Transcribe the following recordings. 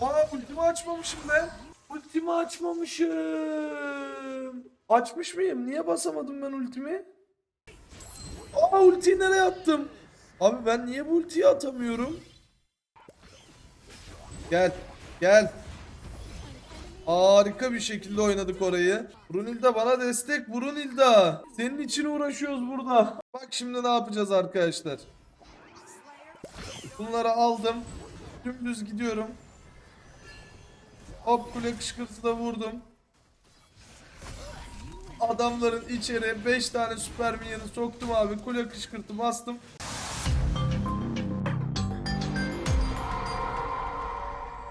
Aa ultimi açmamışım ben. Ultimi açmamışım. Açmış mıyım? Niye basamadım ben ultimi? Aa ultiyi nereye attım? Abi ben niye bu ultiyi atamıyorum? Gel. Gel. Harika bir şekilde oynadık orayı. Brunilda bana destek Brunilda. Senin için uğraşıyoruz burada. Bak şimdi ne yapacağız arkadaşlar. Bunları aldım. Dümdüz gidiyorum. Hop kule kışkırtı da vurdum. Adamların içeri 5 tane süper minyonu soktum abi. Kule kışkırtı bastım.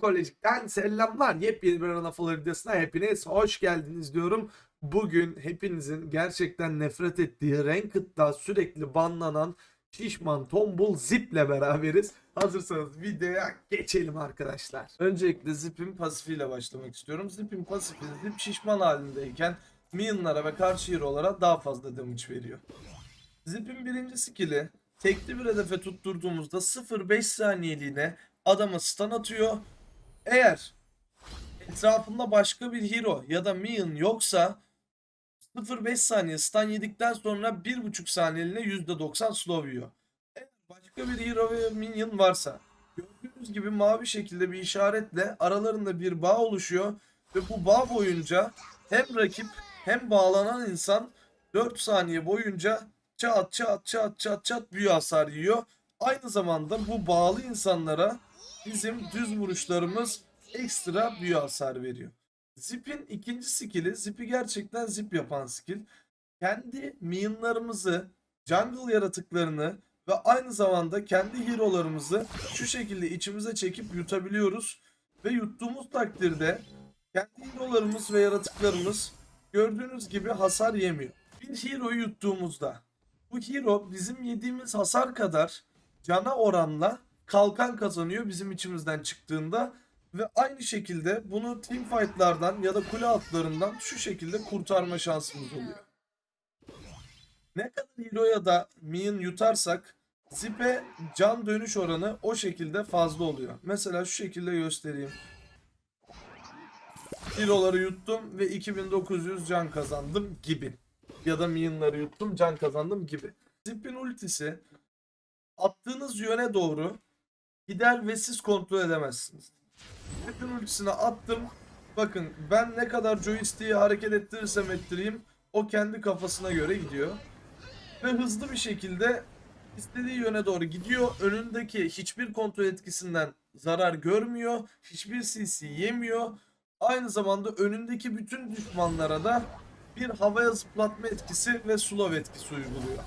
Kolejik'ten selamlar. Yepyeni bir Anafalı videosuna hepiniz hoş geldiniz diyorum. Bugün hepinizin gerçekten nefret ettiği Ranked'da sürekli banlanan şişman tombul Zip'le beraberiz. Hazırsanız videoya geçelim arkadaşlar. Öncelikle Zip'in pasifiyle başlamak istiyorum. Zip'in pasifi Zip şişman halindeyken Minion'lara ve karşı hero'lara daha fazla damage veriyor. Zip'in birinci skill'i tekli bir hedefe tutturduğumuzda 0.5 saniyeliğine adama stun atıyor. Eğer etrafında başka bir hero ya da minion yoksa 0.5 saniye stun yedikten sonra 1.5 saniyeliğine %90 slow yiyor. Eğer başka bir hero ve minion varsa gördüğünüz gibi mavi şekilde bir işaretle aralarında bir bağ oluşuyor ve bu bağ boyunca hem rakip hem bağlanan insan 4 saniye boyunca çat çat çat çat çat büyü hasar yiyor. Aynı zamanda bu bağlı insanlara bizim düz vuruşlarımız ekstra büyü hasar veriyor. Zip'in ikinci skill'i, Zip'i gerçekten zip yapan skill. Kendi minionlarımızı, jungle yaratıklarını ve aynı zamanda kendi hero'larımızı şu şekilde içimize çekip yutabiliyoruz. Ve yuttuğumuz takdirde kendi hero'larımız ve yaratıklarımız gördüğünüz gibi hasar yemiyor. Bir hero'yu yuttuğumuzda bu hero bizim yediğimiz hasar kadar cana oranla kalkan kazanıyor bizim içimizden çıktığında ve aynı şekilde bunu team fight'lardan ya da kule altlarından şu şekilde kurtarma şansımız oluyor. Ne kadar hero ya da minion yutarsak Zip'e can dönüş oranı o şekilde fazla oluyor. Mesela şu şekilde göstereyim. Hero'ları yuttum ve 2900 can kazandım gibi. Ya da minion'ları yuttum can kazandım gibi. Zip'in ultisi attığınız yöne doğru gider ve siz kontrol edemezsiniz. Zip'in ultisine attım. Bakın ben ne kadar joystick'i hareket ettirirsem ettireyim o kendi kafasına göre gidiyor. Ve hızlı bir şekilde istediği yöne doğru gidiyor. Önündeki hiçbir kontrol etkisinden zarar görmüyor. Hiçbir CC yemiyor. Aynı zamanda önündeki bütün düşmanlara da bir havaya zıplatma etkisi ve slow etkisi uyguluyor.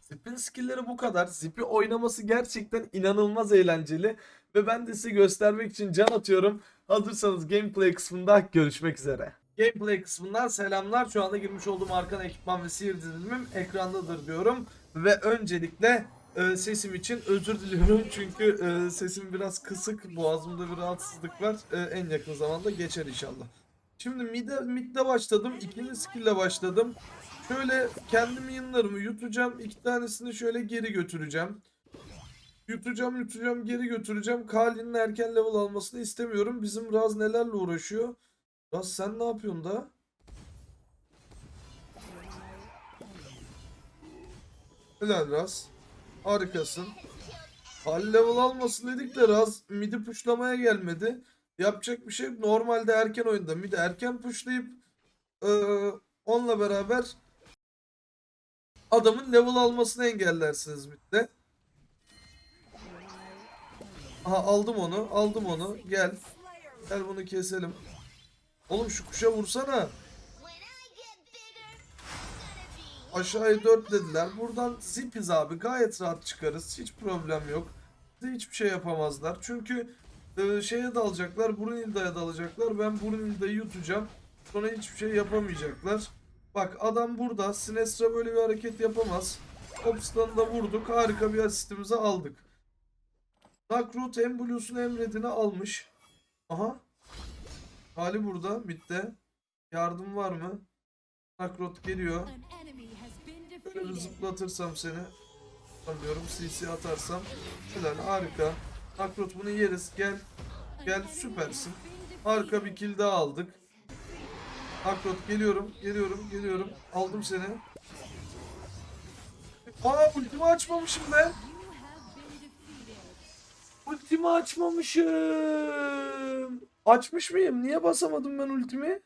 Zip'in skill'leri bu kadar. Zip'i oynaması gerçekten inanılmaz eğlenceli. Ve ben de size göstermek için can atıyorum. Hazırsanız gameplay kısmında görüşmek üzere. Gameplay kısmından selamlar. Şu anda girmiş olduğum arkan ekipman ve sihir dizilimim ekrandadır diyorum. Ve öncelikle e, sesim için özür diliyorum. Çünkü e, sesim biraz kısık. Boğazımda bir rahatsızlık var. E, en yakın zamanda geçer inşallah. Şimdi mid'e, mid'de başladım. İkinci skill'le başladım. Şöyle kendi minionlarımı yutacağım. İki tanesini şöyle geri götüreceğim. Yutacağım yutacağım geri götüreceğim. Kali'nin erken level almasını istemiyorum. Bizim Raz nelerle uğraşıyor. Raz sen ne yapıyorsun da? Helal Raz. Harikasın. Kali level almasın dedik de Raz midi puşlamaya gelmedi. Yapacak bir şey. Normalde erken oyunda midi erken puşlayıp eee, onunla beraber adamın level almasını engellersiniz midde. Aha aldım onu. Aldım onu. Gel. Gel bunu keselim. Oğlum şu kuşa vursana. Aşağıya 4 dediler. Buradan zipiz abi. Gayet rahat çıkarız. Hiç problem yok. Bize hiçbir şey yapamazlar. Çünkü e, şeye dalacaklar. Brunhilda'ya dalacaklar. Ben Brunhilda'yı yutacağım. Sonra hiçbir şey yapamayacaklar. Bak adam burada. Sinestra böyle bir hareket yapamaz. Hops'tan da vurduk. Harika bir asistimizi aldık. Nakrut hem Blues'un hem Red'ini almış. Aha. Hali burada. Bitti. Yardım var mı? Nakrut geliyor. Böyle bir zıplatırsam seni. Anlıyorum. CC atarsam. Şöyle harika. Nakrut bunu yeriz. Gel. Gel süpersin. Harika bir kill daha aldık. Akrot geliyorum, geliyorum, geliyorum. Aldım seni. Aa ultimi açmamışım ben. Ultimi açmamışım. Açmış mıyım? Niye basamadım ben ultimi?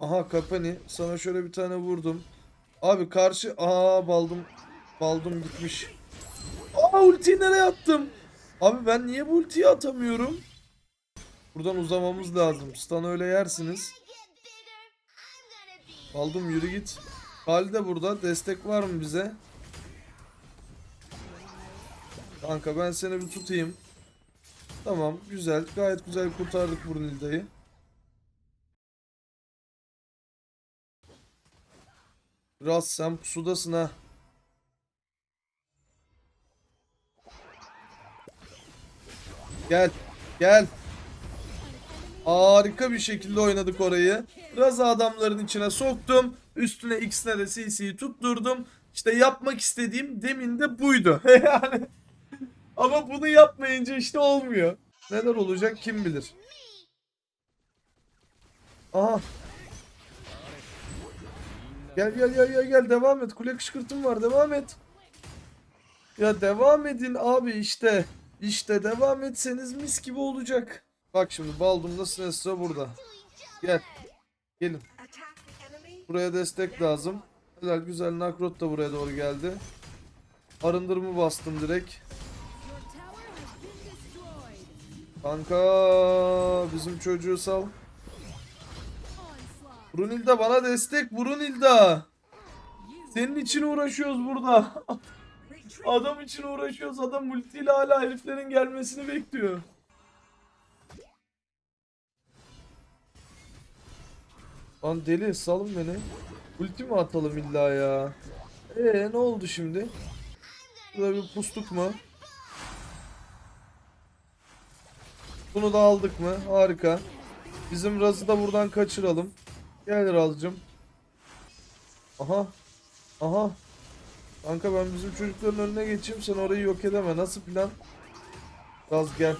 Aha Kapani sana şöyle bir tane vurdum. Abi karşı aa baldım baldım gitmiş. Aa ultiyi nereye attım? Abi ben niye bu ultiyi atamıyorum? Buradan uzamamız lazım. Stun öyle yersiniz. Aldım yürü git. Kali de burada. Destek var mı bize? Kanka ben seni bir tutayım. Tamam güzel. Gayet güzel kurtardık Brunilda'yı. Ras sen pusudasın ha. Gel. Gel. Harika bir şekilde oynadık orayı. Raza adamların içine soktum. Üstüne X'ne de CC'yi tutturdum. İşte yapmak istediğim demin de buydu. yani. Ama bunu yapmayınca işte olmuyor. Neler olacak kim bilir. Aha. Gel gel gel gel gel devam et. Kule kışkırtım var devam et. Ya devam edin abi işte. İşte devam etseniz mis gibi olacak. Bak şimdi Baldur'da Sinestra burada. Gel. Gelin. Buraya destek lazım. Helal güzel Nakrot da buraya doğru geldi. Arındırımı bastım direkt. Kanka bizim çocuğu sal. Brunilda bana destek Brunilda. Senin için uğraşıyoruz burada. Adam için uğraşıyoruz. Adam multiyle hala heriflerin gelmesini bekliyor. Lan deli salın beni. Ulti mi atalım illa ya? Ee ne oldu şimdi? Burada bir pustuk mu? Bunu da aldık mı? Harika. Bizim Raz'ı da buradan kaçıralım. Gel Raz'cım. Aha. Aha. Kanka ben bizim çocukların önüne geçeyim sen orayı yok edeme. Nasıl plan? Raz gel.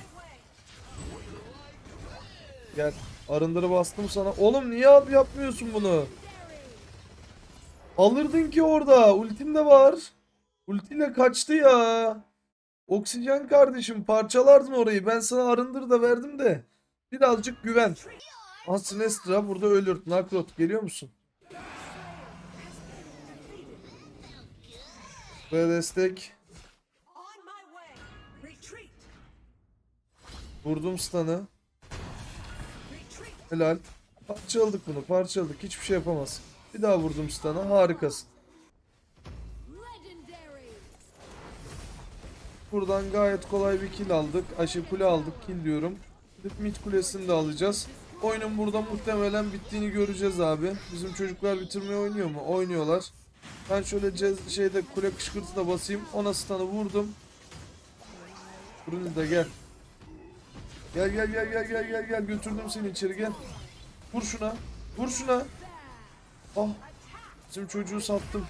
Gel. Arındırı bastım sana. Oğlum niye abi yapmıyorsun bunu? Alırdın ki orada. Ultin de var. Ultiyle kaçtı ya. Oksijen kardeşim parçalardın orayı. Ben sana arındır da verdim de. Birazcık güven. Ah Sinestra burada ölür. Nakrot geliyor musun? Buraya destek. Vurdum stun'ı. Helal. Parçaladık bunu parçaladık. Hiçbir şey yapamaz. Bir daha vurdum stun'ı. Harikasın. Buradan gayet kolay bir kill aldık. Aşı kule aldık kill diyorum. Gidip mid kulesini de alacağız. Oyunun burada muhtemelen bittiğini göreceğiz abi. Bizim çocuklar bitirmeye oynuyor mu? Oynuyorlar. Ben şöyle cez- şeyde kule kışkırtı da basayım. Ona stun'ı vurdum. Brunilda gel. Gel gel gel gel gel gel gel götürdüm seni içeri gel. Vur şuna. Vur şuna. Ah. Bizim çocuğu sattım.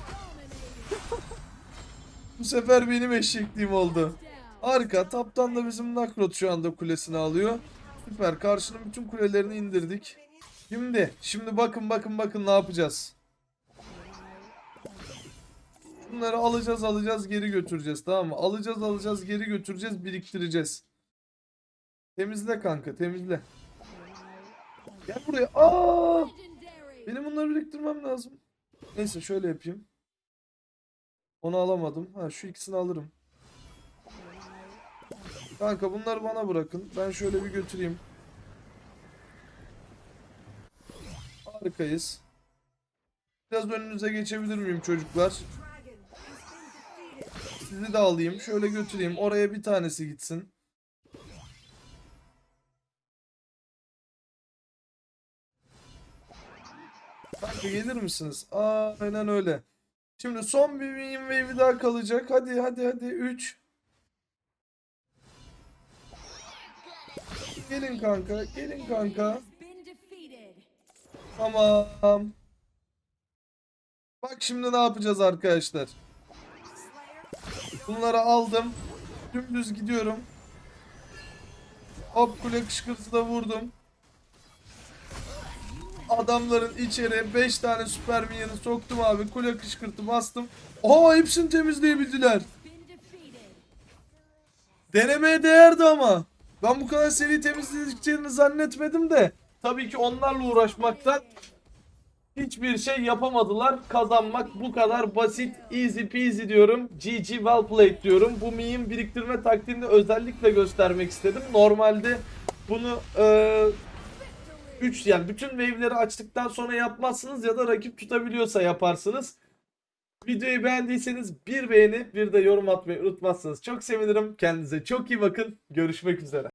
Bu sefer benim eşekliğim oldu. Harika. Taptan da bizim Nakrot şu anda kulesini alıyor. Süper. Karşının bütün kulelerini indirdik. Şimdi, şimdi bakın bakın bakın ne yapacağız. Bunları alacağız alacağız geri götüreceğiz tamam mı? Alacağız alacağız geri götüreceğiz biriktireceğiz. Temizle kanka temizle. Gel buraya. Aa! Benim bunları biriktirmem lazım. Neyse şöyle yapayım. Onu alamadım. Ha şu ikisini alırım. Kanka bunları bana bırakın. Ben şöyle bir götüreyim. Harikayız. Biraz önünüze geçebilir miyim çocuklar? Sizi de alayım. Şöyle götüreyim. Oraya bir tanesi gitsin. Kanka gelir misiniz? Aynen öyle. Şimdi son bir win wave'i daha kalacak. Hadi hadi hadi. 3 Gelin kanka. Gelin kanka. Tamam. Bak şimdi ne yapacağız arkadaşlar. Bunları aldım. Dümdüz gidiyorum. Hop kule kışkırtı da vurdum. Adamların içeri 5 tane süper minyonu soktum abi. Kule kışkırtı bastım. Aa hepsini temizleyebildiler. Denemeye değerdi ama. Ben bu kadar seri temizlediklerini zannetmedim de. Tabii ki onlarla uğraşmaktan hiçbir şey yapamadılar. Kazanmak bu kadar basit. Easy peasy diyorum. GG well played diyorum. Bu meme biriktirme taktiğini özellikle göstermek istedim. Normalde bunu eee 3 yani bütün wave'leri açtıktan sonra yapmazsınız ya da rakip tutabiliyorsa yaparsınız. Videoyu beğendiyseniz bir beğeni bir de yorum atmayı unutmazsınız. Çok sevinirim. Kendinize çok iyi bakın. Görüşmek üzere.